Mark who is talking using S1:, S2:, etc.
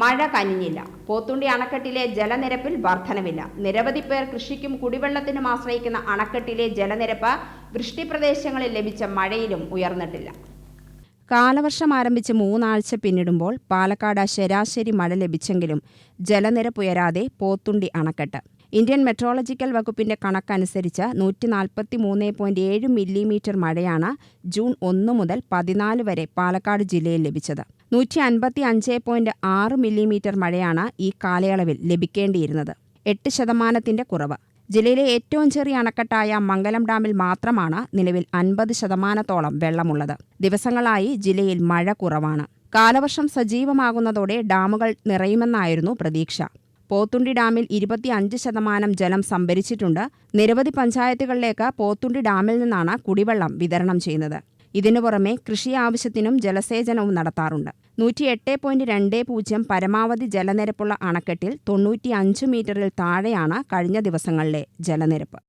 S1: മഴ കനിഞ്ഞില്ല. പോത്തുണ്ടി അണക്കെട്ടിലെ ജലനിരപ്പിൽ വർധനവില്ല. നിരവധി പേർ കൃഷിക്കും കുടിവെള്ളത്തിനും ആശ്രയിക്കുന്ന അണക്കെട്ടിലെ ജലനിരപ്പ് വൃഷ്ടിപ്രദേശങ്ങളിൽ ലഭിച്ച മഴയിലും ഉയർന്നിട്ടില്ല. കാലവർഷം ആരംഭിച്ച് മൂന്നാഴ്ച പിന്നിടുമ്പോൾ പാലക്കാട് ശരാശരി മഴ ലഭിച്ചെങ്കിലും ജലനിരപ്പ് ഉയരാതെ പോത്തുണ്ടി അണക്കെട്ട് ഇന്ത്യൻ മെട്രോളജിക്കൽ വകുപ്പിന്റെ കണക്കനുസരിച്ച് നൂറ്റി നാൽപ്പത്തി മൂന്ന് പോയിന്റ് ഏഴ് മില്ലിമീറ്റർ മഴയാണ് ജൂൺ ഒന്ന് മുതൽ പതിനാല് വരെ പാലക്കാട് ജില്ലയിൽ ലഭിച്ചത്. നൂറ്റി അൻപത്തി അഞ്ച് പോയിന്റ് ആറ് മില്ലിമീറ്റർ മഴയാണ് ഈ കാലയളവിൽ ലഭിക്കേണ്ടിയിരുന്നത്. എട്ട് ശതമാനത്തിന്റെ കുറവ്. ജില്ലയിലെ ഏറ്റവും ചെറിയ അണക്കെട്ടായ മംഗലം ഡാമിൽ മാത്രമാണ് നിലവിൽ അൻപത് ശതമാനത്തോളം വെള്ളമുള്ളത്. ദിവസങ്ങളായി ജില്ലയിൽ മഴ കുറവാണ്. കാലവർഷം സജീവമാകുന്നതോടെ ഡാമുകൾ നിറയുമെന്നായിരുന്നു പ്രതീക്ഷ. പോത്തുണ്ടി ഡാമിൽ ഇരുപത്തിയഞ്ച് ശതമാനം ജലം സംഭരിച്ചിട്ടുണ്ട്. നിരവധി പഞ്ചായത്തുകളിലേക്ക് പോത്തുണ്ടി ഡാമിൽ നിന്നാണ് കുടിവെള്ളം വിതരണം ചെയ്യുന്നത്. ഇതിനു പുറമെ കൃഷി ആവശ്യത്തിനും ജലസേചനവും നടത്താറുണ്ട്. നൂറ്റിയെട്ട് പോയിന്റ് രണ്ട് പൂജ്യം പരമാവധി ജലനിരപ്പുള്ള അണക്കെട്ടിൽ തൊണ്ണൂറ്റിയഞ്ച് മീറ്ററിൽ താഴെയാണ് കഴിഞ്ഞ ദിവസങ്ങളിലെ ജലനിരപ്പ്.